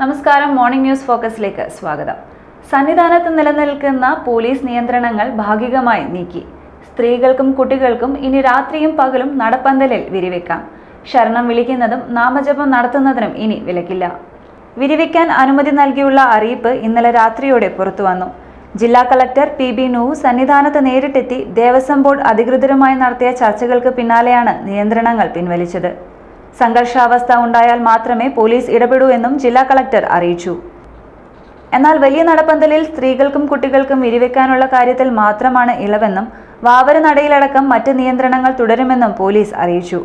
നമസ്കാരം morning news ഫോക്കസിലേക്ക് സ്വാഗതം. സന്നിധാനത്ത് നിലനിൽക്കുന്ന പോലീസ് നിയന്ത്രണങ്ങൾ ഭാഗികമായി നീക്കി. സ്ത്രീകൾക്കും കുട്ടികൾക്കും ഇനി രാത്രിയും പകലും നടപ്പന്തലിൽ വിരിവെക്കാം. ശരണം വിളിക്കുന്നതും നാമജപം നടത്തുന്നതിനും ഇനി വിലക്കില്ല. വിരിവെക്കാൻ അനുമതി നൽകിയുള്ള അറിയിപ്പ് ഇന്നലെ രാത്രിയോടെ പുറത്തുവന്നു ജില്ലാ കളക്ടർ പി ബി നൂ സന്നിധാനത്ത് നേരിട്ടെത്തി ദേവസ്വം ബോർഡ് അധികൃതരുമായി നടത്തിയ ചർച്ചകൾക്ക് പിന്നാലെയാണ് നിയന്ത്രണങ്ങൾ പിൻവലിച്ചത്. സംഘർഷാവസ്ഥ ഉണ്ടായാൽ മാത്രമേ പോലീസ് ഇടപെടൂ എന്നും ജില്ലാ കളക്ടർ അറിയിച്ചു. എന്നാൽ വലിയ നടപ്പന്തലിൽ സ്ത്രീകൾക്കും കുട്ടികൾക്കും വിരിവെക്കാനുള്ള കാര്യത്തിൽ മാത്രമാണ് ഇളവെന്നും വാവര നടയിലടക്കം മറ്റ് നിയന്ത്രണങ്ങൾ തുടരുമെന്നും പോലീസ് അറിയിച്ചു.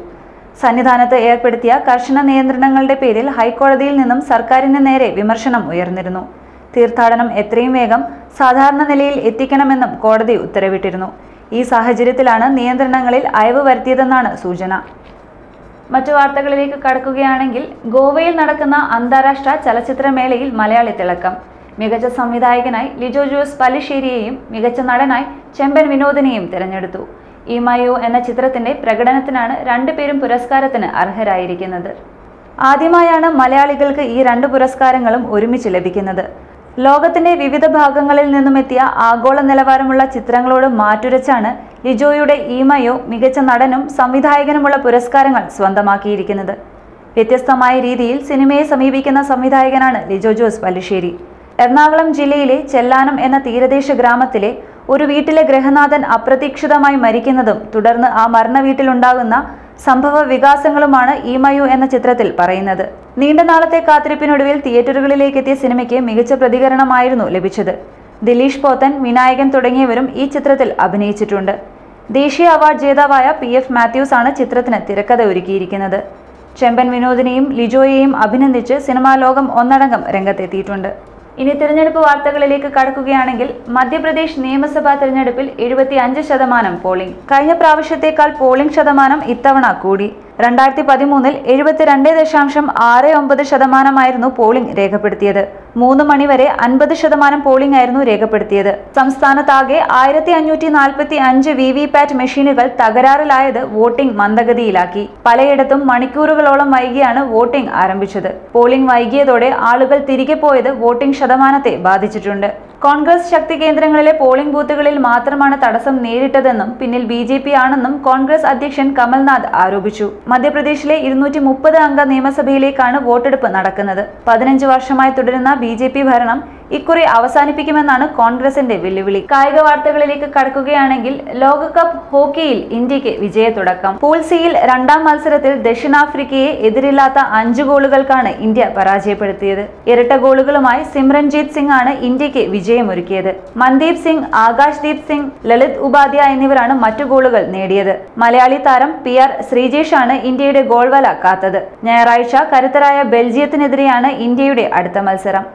സന്നിധാനത്ത് ഏർപ്പെടുത്തിയ കർശന നിയന്ത്രണങ്ങളുടെ പേരിൽ ഹൈക്കോടതിയിൽ നിന്നും സർക്കാരിന് നേരെ വിമർശനം ഉയർന്നിരുന്നു. തീർത്ഥാടനം എത്രയും വേഗം സാധാരണ നിലയിൽ എത്തിക്കണമെന്നും കോടതി ഉത്തരവിട്ടിരുന്നു. ഈ സാഹചര്യത്തിലാണ് നിയന്ത്രണങ്ങളിൽ അയവ് വരുത്തിയതെന്നാണ് സൂചന. മറ്റു വാർത്തകളിലേക്ക് കടക്കുകയാണെങ്കിൽ ഗോവയിൽ നടക്കുന്ന അന്താരാഷ്ട്ര ചലച്ചിത്രമേളയിൽ മലയാളി തിളക്കം. മികച്ച സംവിധായകനായി ലിജോ ജോസ് പല്ലിശ്ശേരിയെയും മികച്ച നടനായി ചെമ്പൻ വിനോദിനെയും തിരഞ്ഞെടുത്തു. ഇമയു എന്ന ചിത്രത്തിന്റെ പ്രകടനത്തിനാണ് രണ്ടുപേരും പുരസ്കാരത്തിന് അർഹരായിരിക്കുന്നത്. ആദ്യമായാണ് മലയാളികൾക്ക് ഈ രണ്ട് പുരസ്കാരങ്ങളും ഒരുമിച്ച് ലഭിക്കുന്നത്. ലോകത്തിന്റെ വിവിധ ഭാഗങ്ങളിൽ നിന്നും എത്തിയ ആഗോള നിലവാരമുള്ള ചിത്രങ്ങളോട് മാറ്റുരച്ചാണ് ലിജോയുടെ ഈമയോ മികച്ച നടനും സംവിധായകനുമുള്ള പുരസ്കാരങ്ങൾ സ്വന്തമാക്കിയിരിക്കുന്നത്. വ്യത്യസ്തമായ രീതിയിൽ സിനിമയെ സമീപിക്കുന്ന സംവിധായകനാണ് ലിജോ ജോസ് പല്ലിശ്ശേരി എറണാകുളം ജില്ലയിലെ ചെല്ലാനം എന്ന തീരദേശ ഗ്രാമത്തിലെ ഒരു വീട്ടിലെ ഗ്രഹനാഥൻ അപ്രതീക്ഷിതമായി മരിക്കുന്നതും തുടർന്ന് ആ മരണ വീട്ടിലുണ്ടാകുന്ന സംഭവ വികാസങ്ങളുമാണ് ഈമയു എന്ന ചിത്രത്തിൽ പറയുന്നത്. നീണ്ട നാളത്തെ കാത്തിരിപ്പിനൊടുവിൽ തിയേറ്ററുകളിലേക്കെത്തിയ സിനിമയ്ക്ക് മികച്ച പ്രതികരണമായിരുന്നു ലഭിച്ചത്. ദിലീഷ് പോത്തൻ വിനായകൻ തുടങ്ങിയവരും ഈ ചിത്രത്തിൽ അഭിനയിച്ചിട്ടുണ്ട്. ദേശീയ അവാർഡ് ജേതാവായ പി എഫ് മാത്യൂസ് ആണ് ചിത്രത്തിന് തിരക്കഥ ഒരുക്കിയിരിക്കുന്നത്. ചെമ്പൻ വിനോദിനെയും ലിജോയെയും അഭിനന്ദിച്ച് സിനിമാ ലോകം ഒന്നടങ്കം രംഗത്തെത്തിയിട്ടുണ്ട്. ഇനി തിരഞ്ഞെടുപ്പ് വാർത്തകളിലേക്ക് കടക്കുകയാണെങ്കിൽ മധ്യപ്രദേശ് നിയമസഭാ തിരഞ്ഞെടുപ്പിൽ എഴുപത്തി അഞ്ച് ശതമാനം പോളിംഗ്. കഴിഞ്ഞ പ്രാവശ്യത്തേക്കാൾ പോളിംഗ് ശതമാനം ഇത്തവണ കൂടി. രണ്ടായിരത്തി പതിമൂന്നിൽ എഴുപത്തിരണ്ട് ദശാംശം ആറ് ഒമ്പത് ശതമാനമായിരുന്നു പോളിംഗ് രേഖപ്പെടുത്തിയത്. മൂന്ന് മണിവരെ അൻപത് ശതമാനം പോളിംഗ് ആയിരുന്നു രേഖപ്പെടുത്തിയത്. സംസ്ഥാനത്താകെ ആയിരത്തി അഞ്ഞൂറ്റി നാൽപ്പത്തി അഞ്ച് വി വി പാറ്റ് മെഷീനുകൾ തകരാറിലായത് വോട്ടിംഗ് മന്ദഗതിയിലാക്കി. പലയിടത്തും മണിക്കൂറുകളോളം വൈകിയാണ് വോട്ടിംഗ് ആരംഭിച്ചത്. പോളിംഗ് വൈകിയതോടെ ആളുകൾ തിരികെ പോയത് വോട്ടിംഗ് ശതമാനത്തെ ബാധിച്ചിട്ടുണ്ട്. കോൺഗ്രസ് ശക്തി കേന്ദ്രങ്ങളിലെ പോളിംഗ് ബൂത്തുകളിൽ മാത്രമാണ് തടസ്സം നേരിട്ടതെന്നും പിന്നിൽ ബി ജെ പി ആണെന്നും കോൺഗ്രസ് അധ്യക്ഷൻ കമൽനാഥ് ആരോപിച്ചു. മധ്യപ്രദേശിലെ ഇരുന്നൂറ്റി മുപ്പത് അംഗ നിയമസഭയിലേക്കാണ് വോട്ടെടുപ്പ് നടക്കുന്നത്. പതിനഞ്ച് വർഷമായി തുടരുന്ന ബി ഭരണം ഇക്കുറി അവസാനിപ്പിക്കുമെന്നാണ് കോൺഗ്രസിന്റെ വെല്ലുവിളി. കായിക വാർത്തകളിലേക്ക് കടക്കുകയാണെങ്കിൽ ലോകകപ്പ് ഹോക്കിയിൽ ഇന്ത്യയ്ക്ക് വിജയ തുടക്കം സിയിൽ രണ്ടാം മത്സരത്തിൽ ദക്ഷിണാഫ്രിക്കയെ എതിരില്ലാത്ത അഞ്ച് ഗോളുകൾക്കാണ് ഇന്ത്യ പരാജയപ്പെടുത്തിയത്. ഇരട്ട ഗോളുകളുമായി സിമ്രൻജീത് സിംഗ് ആണ് ഇന്ത്യയ്ക്ക് വിജയമൊരുക്കിയത്. മൻദീപ് സിംഗ് ആകാശ് ദീപ് സിംഗ് ലളിത് ഉപാധ്യ എന്നിവരാണ് മറ്റു ഗോളുകൾ നേടിയത്. മലയാളി താരം പി ആർ ശ്രീജേഷ് ആണ് ഇന്ത്യയുടെ ഗോൾവല കാത്തത്. ഞായറാഴ്ച കരുത്തരായ ബെൽജിയത്തിനെതിരെയാണ് ഇന്ത്യയുടെ അടുത്ത മത്സരം.